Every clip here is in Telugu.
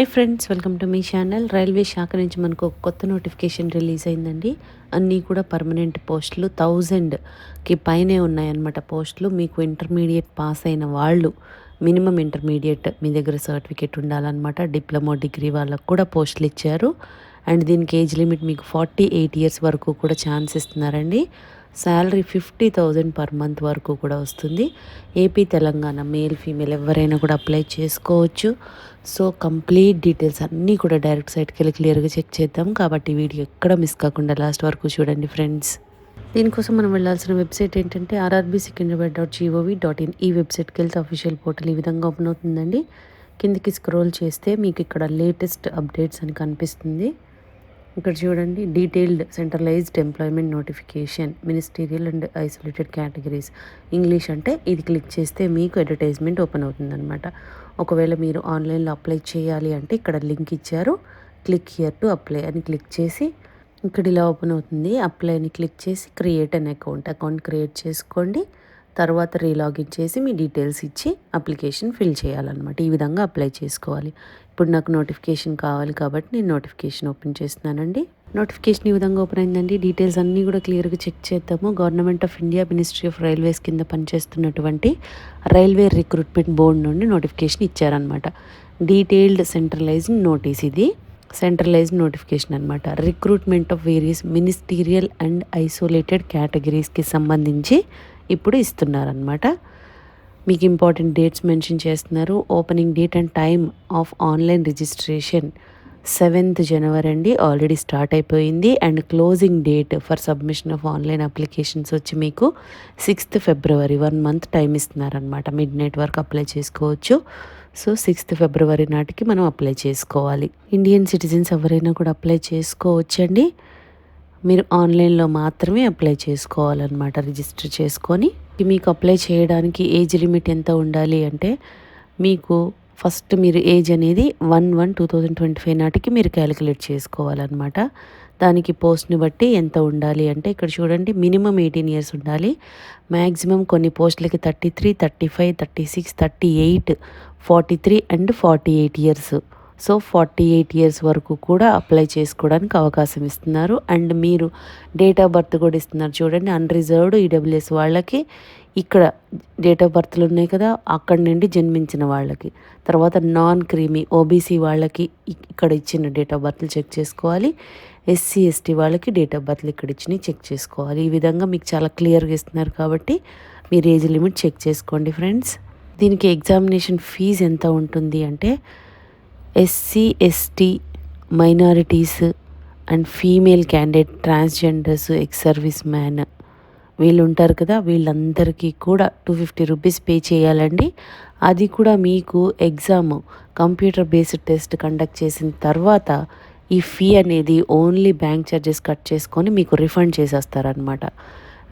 హాయ్ ఫ్రెండ్స్ వెల్కమ్ టు మీ ఛానల్. రైల్వే శాఖ నుంచి మనకు ఒక కొత్త నోటిఫికేషన్ రిలీజ్ అయిందండి. అన్నీ కూడా పర్మనెంట్ పోస్టులు. థౌజండ్కి పైనే ఉన్నాయన్నమాట పోస్టులు. మీకు ఇంటర్మీడియట్ పాస్ అయిన వాళ్ళు మినిమం ఇంటర్మీడియట్ మీ దగ్గర సర్టిఫికేట్ ఉండాలన్నమాట. డిప్లొమా డిగ్రీ వాళ్ళకు కూడా పోస్టులు ఇచ్చారు. అండ్ దీనికి ఏజ్ లిమిట్ మీకు ఫార్టీ ఎయిట్ ఇయర్స్ వరకు కూడా ఛాన్స్ ఇస్తున్నారండి. Salary fifty thousand per month వరకు కూడా వస్తుంది. ఏపీ తెలంగాణ మేల్ ఫీమేల్ ఎవరైనా కూడా అప్లై చేసుకోవచ్చు. సో కంప్లీట్ డీటెయిల్స్ అన్నీ కూడా డైరెక్ట్ సైట్కి వెళ్ళి క్లియర్గా చెక్ చేద్దాం. కాబట్టి వీడియో ఎక్కడ మిస్ కాకుండా లాస్ట్ వరకు చూడండి ఫ్రెండ్స్. దీనికోసం మనం వెళ్ళాల్సిన వెబ్సైట్ ఏంటంటే RRB Secunderabad dot gov dot in. ఈ వెబ్సైట్కి వెళ్తే అఫీషియల్ పోర్టల్ ఈ విధంగా ఓపెన్ అవుతుందండి. కిందికి స్క్రోల్ చేస్తే మీకు ఇక్కడ లేటెస్ట్ అప్డేట్స్ అని కనిపిస్తుంది. ఇక్కడ చూడండి detailed centralised employment notification ministerial and isolated categories. English అంటే ఇది క్లిక్ చేస్తే మీకు అడ్వర్టైజ్మెంట్ ఓపెన్ అవుతుందన్నమాట. ఒకవేళ మీరు ఆన్లైన్లో అప్లై చేయాలి అంటే ఇక్కడ లింక్ ఇచ్చారు క్లిక్ హియర్ టు అప్లై అని క్లిక్ చేసి ఇక్కడ ఇలా ఓపెన్ అవుతుంది. అప్లై అని క్లిక్ చేసి create an account. Account create చేసుకోండి. తర్వాత రీలాగిన్ చేసి మీ డీటెయిల్స్ ఇచ్చి అప్లికేషన్ ఫిల్ చేయాలన్నమాట. ఈ విధంగా అప్లై చేసుకోవాలి. ఇప్పుడు నాకు నోటిఫికేషన్ కావాలి కాబట్టి నేను నోటిఫికేషన్ ఓపెన్ చేస్తున్నానండి. నోటిఫికేషన్ ఈ విధంగా ఓపెన్ అయిందండి. డీటెయిల్స్ అన్నీ కూడా క్లియర్గా చెక్ చేద్దాము. Government of India ministry of railways కింద పనిచేస్తున్నటువంటి రైల్వే రిక్రూట్మెంట్ బోర్డు నుండి నోటిఫికేషన్ ఇచ్చారనమాట డీటెయిల్డ్ సెంట్రలైజ్డ్ నోటీస్ ఇది. సెంట్రలైజ్డ్ నోటిఫికేషన్ అనమాట recruitment of various ministerial and isolated కేటగిరీస్కి సంబంధించి ఇప్పుడు ఇస్తున్నారనమాట మీకు ఇంపార్టెంట్ డేట్స్ మెన్షన్ చేస్తున్నారు. Opening date and time of online registration seventh January అండి. ఆల్రెడీ స్టార్ట్ అయిపోయింది. And closing date for submission of online applications వచ్చి మీకు sixth February one month time ఇస్తున్నారనమాట mid night వరకు అప్లై చేసుకోవచ్చు. సో సిక్స్త్ ఫిబ్రవరి నాటికి మనం అప్లై చేసుకోవాలి. ఇండియన్ సిటిజన్స్ ఎవరైనా కూడా అప్లై చేసుకోవచ్చండి. మీరు ఆన్లైన్లో మాత్రమే అప్లై చేసుకోవాలన్నమాట రిజిస్టర్ చేసుకొని. మీకు అప్లై చేయడానికి ఏజ్ లిమిట్ ఎంత ఉండాలి అంటే మీకు ఫస్ట్ మీరు ఏజ్ అనేది one one two thousand twenty five నాటికి మీరు క్యాలిక్యులేట్ చేసుకోవాలన్నమాట. దానికి పోస్ట్ని బట్టి ఎంత ఉండాలి అంటే ఇక్కడ చూడండి మినిమం ఎయిటీన్ ఇయర్స్ ఉండాలి. మ్యాక్సిమం కొన్ని పోస్టులకి thirty three thirty five thirty six thirty eight forty three and forty eight years. So forty eight years వరకు కూడా అప్లై చేసుకోవడానికి అవకాశం ఇస్తున్నారు. అండ్ మీరు డేట్ ఆఫ్ బర్త్ కూడా ఇస్తున్నారు. చూడండి అన్రిజర్వ్డ్ ఈడబ్ల్యూఎస్ వాళ్ళకి ఇక్కడ డేట్ ఆఫ్ బర్త్లు ఉన్నాయి కదా అక్కడి నుండి జన్మించిన వాళ్ళకి. తర్వాత నాన్ క్రీమీ ఓబీసీ వాళ్ళకి ఇక్కడ ఇచ్చిన డేట్ ఆఫ్ బర్త్లు చెక్ చేసుకోవాలి. ఎస్సీ ఎస్టీ వాళ్ళకి డేట్ ఆఫ్ బర్త్లు ఇక్కడ ఇచ్చినవి చెక్ చేసుకోవాలి. ఈ విధంగా మీకు చాలా క్లియర్గా ఇస్తున్నారు కాబట్టి మీరు ఏజ్ లిమిట్ చెక్ చేసుకోండి ఫ్రెండ్స్. దీనికి ఎగ్జామినేషన్ ఫీజు ఎంత ఉంటుంది అంటే SC ST minorities and female candidate transgenders ex service man వీళ్ళు ఉంటారు కదా వీళ్ళందరికీ కూడా టూ ఫిఫ్టీ రూపీస్ పే చేయాలండి. అది కూడా మీకు exam computer based test conduct చేసిన తర్వాత ఈ ఫీ అనేది ఓన్లీ బ్యాంక్ ఛార్జెస్ కట్ చేసుకొని మీకు రిఫండ్ చేసేస్తారనమాట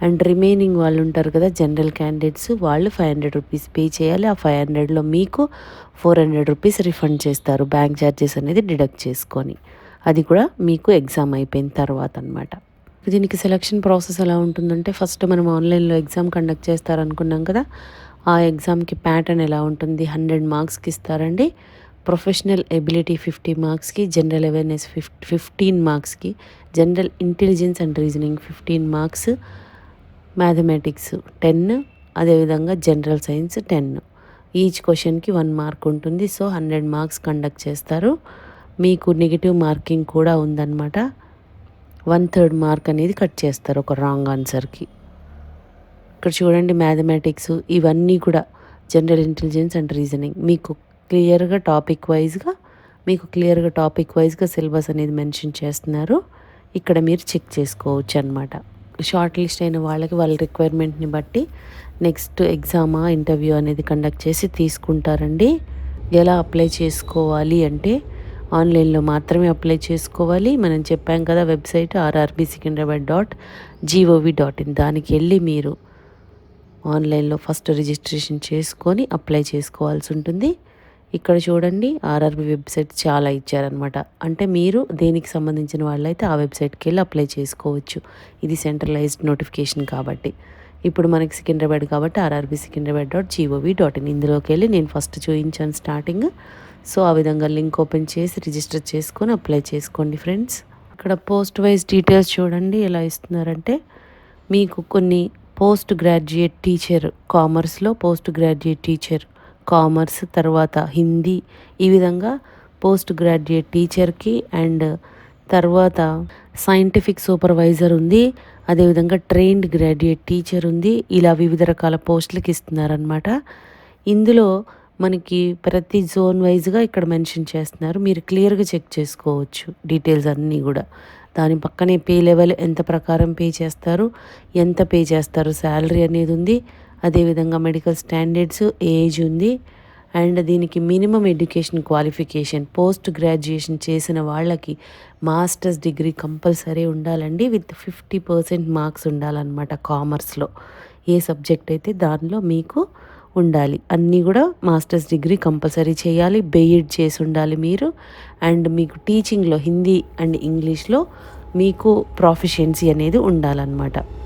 అండ్ రిమైనింగ్ వాళ్ళు ఉంటారు కదా జనరల్ క్యాండిడేట్స్ వాళ్ళు ఫైవ్ హండ్రెడ్ రూపీస్ పే చేయాలి. ఆ ఫైవ్ హండ్రెడ్లో మీకు ఫోర్ హండ్రెడ్ రూపీస్ రిఫండ్ చేస్తారు బ్యాంక్ ఛార్జెస్ అనేది డిడక్ట్ చేసుకొని. అది కూడా మీకు ఎగ్జామ్ అయిపోయిన తర్వాత అనమాట దీనికి సెలక్షన్ ప్రాసెస్ ఎలా ఉంటుందంటే ఫస్ట్ మనం ఆన్లైన్లో ఎగ్జామ్ కండక్ట్ చేస్తారనుకున్నాం కదా ఆ ఎగ్జామ్కి ప్యాటర్న్ ఎలా ఉంటుంది? హండ్రెడ్ మార్క్స్కి ఇస్తారండి. ప్రొఫెషనల్ ఎబిలిటీ ఫిఫ్టీ మార్క్స్కి జనరల్ అవేర్నెస్ ఫిఫ్ ఫిఫ్టీన్ మార్క్స్కి general intelligence and reasoning fifteen marks mathematics ten అదేవిధంగా జనరల్ సైన్స్ టెన్. ఈచ్ క్వశ్చన్కి వన్ మార్క్ ఉంటుంది. సో హండ్రెడ్ మార్క్స్ కండక్ట్ చేస్తారు. మీకు నెగిటివ్ మార్కింగ్ కూడా ఉందన్నమాట. వన్ థర్డ్ మార్క్ అనేది కట్ చేస్తారు ఒక రాంగ్ ఆన్సర్కి. ఇక్కడ చూడండి మ్యాథమెటిక్స్ ఇవన్నీ కూడా జనరల్ ఇంటెలిజెన్స్ అండ్ రీజనింగ్. మీకు క్లియర్గా టాపిక్ వైజ్గా మీకు క్లియర్గా టాపిక్ వైజ్గా సిలబస్ అనేది మెన్షన్ చేస్తున్నారు. ఇక్కడ మీరు చెక్ చేసుకోవచ్చు అనమాట షార్ట్ లిస్ట్ అయిన వాళ్ళకి వాళ్ళ రిక్వైర్మెంట్ని బట్టి నెక్స్ట్ ఎగ్జామా ఇంటర్వ్యూ అనేది కండక్ట్ చేసి తీసుకుంటారండి. ఎలా అప్లై చేసుకోవాలి అంటే ఆన్లైన్లో మాత్రమే అప్లై చేసుకోవాలి. మనం చెప్పాం కదా website RRB Secunderabad dot gov dot in దానికి వెళ్ళి మీరు ఆన్లైన్లో ఫస్ట్ రిజిస్ట్రేషన్ చేసుకొని అప్లై చేసుకోవాల్సి ఉంటుంది. ఇక్కడ చూడండి ఆర్ఆర్బి వెబ్సైట్ చాలా ఇచ్చారనమాట అంటే మీరు దేనికి సంబంధించిన వాళ్ళైతే ఆ వెబ్సైట్కి వెళ్ళి అప్లై చేసుకోవచ్చు. ఇది సెంట్రలైజ్డ్ నోటిఫికేషన్ కాబట్టి. ఇప్పుడు మనకి సికింద్రాబాద్ కాబట్టి RRB Secunderabad dot gov dot in ఇందులోకి వెళ్ళి నేను ఫస్ట్ చూపించాను స్టార్టింగ్. సో ఆ విధంగా లింక్ ఓపెన్ చేసి రిజిస్టర్ చేసుకొని అప్లై చేసుకోండి ఫ్రెండ్స్. ఇక్కడ పోస్ట్ వైజ్ డీటెయిల్స్ చూడండి ఎలా ఇస్తున్నారంటే మీకు కొన్ని పోస్ట్ గ్రాడ్యుయేట్ టీచర్ కామర్స్లో పోస్ట్ గ్రాడ్యుయేట్ టీచర్ కామర్స్ తర్వాత హిందీ ఈ విధంగా పోస్ట్ గ్రాడ్యుయేట్ టీచర్కి అండ్ తర్వాత సైంటిఫిక్ సూపర్వైజర్ ఉంది. అదేవిధంగా ట్రైన్డ్ గ్రాడ్యుయేట్ టీచర్ ఉంది. ఇలా వివిధ రకాల పోస్టులకి ఇస్తున్నారనమాట ఇందులో మనకి ప్రతి జోన్ వైజ్గా ఇక్కడ మెన్షన్ చేస్తున్నారు. మీరు క్లియర్గా చెక్ చేసుకోవచ్చు డీటెయిల్స్ అన్నీ కూడా. దాని పక్కనే పే లెవెల్ ఎంత ప్రకారం పే చేస్తారు ఎంత పే చేస్తారు శాలరీ అనేది ఉంది. అదేవిధంగా మెడికల్ స్టాండర్డ్స్ ఏజ్ ఉంది. అండ్ దీనికి minimum education qualification post graduation చేసిన వాళ్ళకి మాస్టర్స్ డిగ్రీ కంపల్సరీ ఉండాలండి. విత్ ఫిఫ్టీ పర్సెంట్ మార్క్స్ ఉండాలన్నమాట కామర్స్లో ఏ సబ్జెక్ట్ అయితే దానిలో మీకు ఉండాలి. అన్నీ కూడా మాస్టర్స్ డిగ్రీ కంపల్సరీ చేయాలి. బెయిడ్ చేసి ఉండాలి మీరు. అండ్ మీకు టీచింగ్లో హిందీ అండ్ ఇంగ్లీష్లో మీకు ప్రాఫిషియన్సీ అనేది ఉండాలన్నమాట.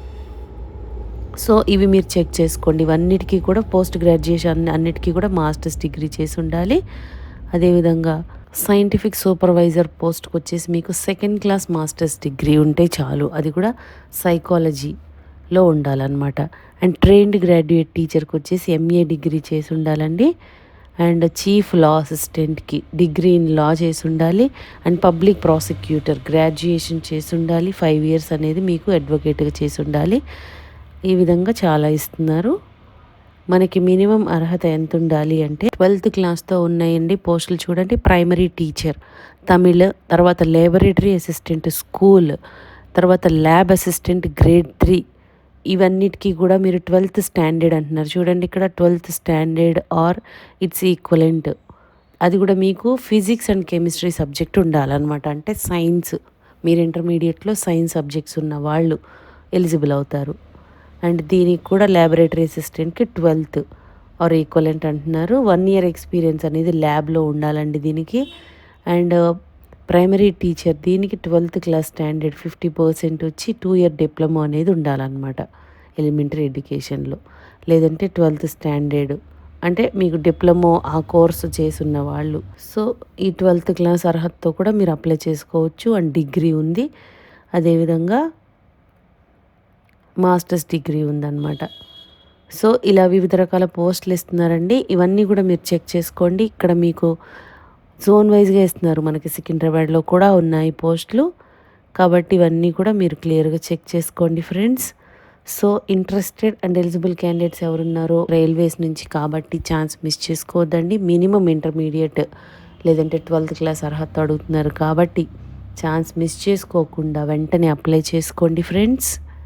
సో ఇవి మీరు చెక్ చేసుకోండి. ఇవన్నిటికీ కూడా పోస్ట్ గ్రాడ్యుయేషన్ అన్నిటికీ కూడా మాస్టర్స్ డిగ్రీ చేసి ఉండాలి. అదేవిధంగా సైంటిఫిక్ సూపర్వైజర్ పోస్ట్కి వచ్చేసి మీకు సెకండ్ క్లాస్ మాస్టర్స్ డిగ్రీ ఉంటే చాలు. అది కూడా సైకాలజీలో ఉండాలన్నమాట. అండ్ ట్రైన్డ్ గ్రాడ్యుయేట్ టీచర్కి వచ్చేసి ఎంఏ డిగ్రీ చేసి ఉండాలండి. అండ్ చీఫ్ లా అసిస్టెంట్కి డిగ్రీ ఇన్ లా చేసి ఉండాలి. అండ్ పబ్లిక్ ప్రాసిక్యూటర్ గ్రాడ్యుయేషన్ చేసి ఉండాలి. ఫైవ్ ఇయర్స్ అనేది మీకు అడ్వకేట్గా చేసి ఉండాలి. ఈ విధంగా చాలా ఇస్తున్నారు. మనకి మినిమం అర్హత ఎంత ఉండాలి అంటే ట్వెల్త్ క్లాస్తో ఉన్నాయండి పోస్టులు చూడండి. ప్రైమరీ టీచర్ తమిళ్ తర్వాత లేబరేటరీ అసిస్టెంట్ స్కూల్ తర్వాత ల్యాబ్ అసిస్టెంట్ గ్రేడ్ త్రీ ఇవన్నిటికీ కూడా మీరు ట్వెల్త్ స్టాండర్డ్ అంటున్నారు. చూడండి ఇక్కడ twelfth standard or its equivalent. అది కూడా మీకు ఫిజిక్స్ అండ్ కెమిస్ట్రీ సబ్జెక్ట్ ఉండాలన్నమాట. అంటే సైన్స్ మీరు ఇంటర్మీడియట్లో సైన్స్ సబ్జెక్ట్స్ ఉన్న వాళ్ళు ఎలిజిబుల్ అవుతారు. అండ్ దీనికి కూడా ల్యాబొరేటరీ అసిస్టెంట్కి ట్వెల్త్ ఆర్ ఈక్వలెంట్ అంటున్నారు. వన్ ఇయర్ ఎక్స్పీరియన్స్ అనేది ల్యాబ్లో ఉండాలండి దీనికి. అండ్ uh, ప్రైమరీ టీచర్ దీనికి twelfth class standard fifty percent వచ్చి టూ ఇయర్ డిప్లొమా అనేది ఉండాలన్నమాట ఎలిమెంటరీ ఎడ్యుకేషన్లో లేదంటే ట్వెల్త్ స్టాండర్డ్ అంటే మీకు డిప్లొమో ఆ కోర్సు చేసున్న వాళ్ళు. సో ఈ ట్వెల్త్ క్లాస్ అర్హతతో కూడా మీరు అప్లై చేసుకోవచ్చు. అండ్ డిగ్రీ ఉంది. అదేవిధంగా మాస్టర్స్ డిగ్రీ ఉందన్నమాట. సో ఇలా వివిధ రకాల పోస్టులు ఇస్తున్నారండి. ఇవన్నీ కూడా మీరు చెక్ చేసుకోండి. ఇక్కడ మీకు జోన్ వైజ్గా ఇస్తున్నారు. మనకి సికింద్రాబాద్లో కూడా ఉన్నాయి పోస్టులు. కాబట్టి ఇవన్నీ కూడా మీరు క్లియర్గా చెక్ చేసుకోండి friends. So interested and eligible candidates ఎవరున్నారో రైల్వేస్ నుంచి కాబట్టి ఛాన్స్ మిస్ చేసుకోవద్దండి. మినిమం ఇంటర్మీడియట్ లేదంటే ట్వెల్త్ క్లాస్ అర్హత అడుగుతున్నారు కాబట్టి ఛాన్స్ మిస్ చేసుకోకుండా వెంటనే అప్లై చేసుకోండి ఫ్రెండ్స్.